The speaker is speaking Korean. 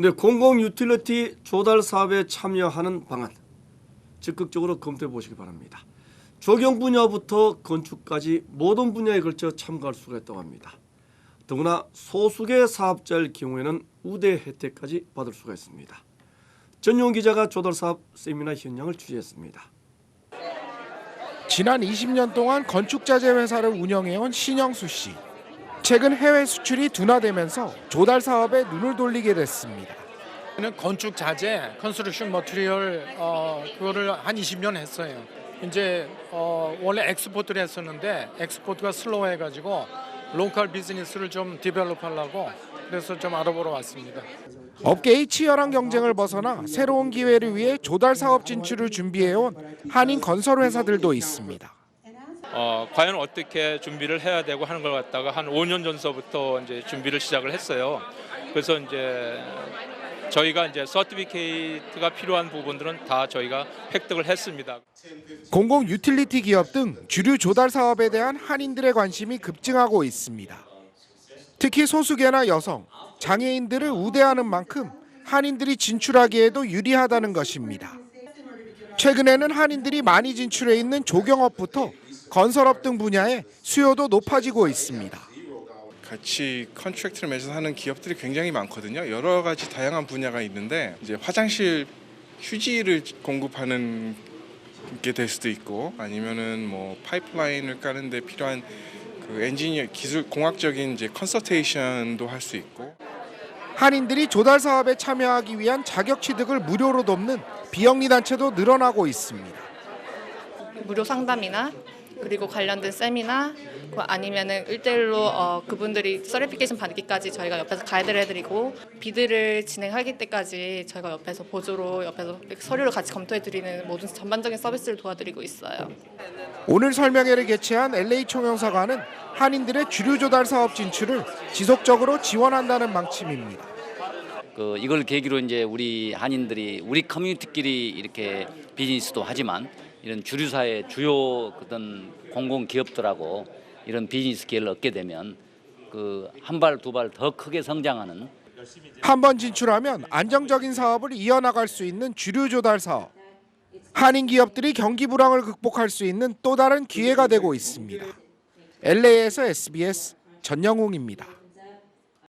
근데 공공 유틸리티 조달 사업에 참여하는 방안 적극적으로 검토해 보시기 바랍니다. 조경 분야부터 건축까지 모든 분야에 걸쳐 참가할 수가 있다고 합니다. 더구나 소수계 사업자일 경우에는 우대 혜택까지 받을 수가 있습니다. 전용 기자가 조달 사업 세미나 현장을 취재했습니다. 지난 20년 동안 건축자재 회사를 운영해온 신영수 씨. 최근 해외 수출이 둔화되면서 조달 사업에 눈을 돌리게 됐습니다. 건축 자재, 컨스트럭션 머티리얼 어, 그거를 한 20년 했어요. 이제 어, 원래 엑스포트를 했었는데 엑스포트가 슬로우해가지고 로컬 비즈니스를 좀 디벨롭 하려고 그래서 좀 알아보러 왔습니다. 업계의 치열한 경쟁을 벗어나 새로운 기회를 위해 조달 사업 진출을 준비해온 한인 건설 회사들도 있습니다. 어, 과연 어떻게 준비를 해야 되고 하는 걸 갖다가 한 5년 전서부터 이제 준비를 시작을 했어요. 그래서 이제 저희가 이제 서티피케이트가 필요한 부분들은 다 저희가 획득을 했습니다. 공공 유틸리티 기업 등 주류 조달 사업에 대한 한인들의 관심이 급증하고 있습니다. 특히 소수계나 여성, 장애인들을 우대하는 만큼 한인들이 진출하기에도 유리하다는 것입니다. 최근에는 한인들이 많이 진출해 있는 조경업부터 건설업 등 분야에 수요도 높아지고 있습니다. 같이 컨트랙트를 맺어서 하는 기업들이 굉장히 많거든요. 여러 가지 다양한 분야가 있는데 이제 화장실 휴지를 공급하는 게 될 수도 있고 아니면은 뭐 파이프라인을 까는데 필요한 그 엔지니어 기술 공학적인 이제 컨설테이션도 할 수 있고 한인들이 조달 사업에 참여하기 위한 자격 취득을 무료로 돕는 비영리 단체도 늘어나고 있습니다. 무료 상담이나 그리고 관련된 세미나 그 아니면은 1대1로 어, 그분들이 서티피케이션 받기까지 저희가 옆에서 가이드를 해드리고 비드를 진행하기 때까지 저희가 옆에서 보조로 옆에서 서류를 같이 검토해드리는 모든 전반적인 서비스를 도와드리고 있어요. 오늘 설명회를 개최한 LA 총영사관은 한인들의 주류 조달 사업 진출을 지속적으로 지원한다는 방침입니다. 그 이걸 계기로 이제 우리 한인들이 우리 커뮤니티끼리 이렇게 비즈니스도 하지만 이런 주류사의 주요 어떤 공공 기업들하고 이런 비즈니스 기회를 얻게 되면 그 한 발 두 발 더 크게 성장하는 한 번 진출하면 안정적인 사업을 이어나갈 수 있는 주류 조달 사업. 한인 기업들이 경기 불황을 극복할 수 있는 또 다른 기회가 되고 있습니다. LA에서 SBS 전영웅입니다.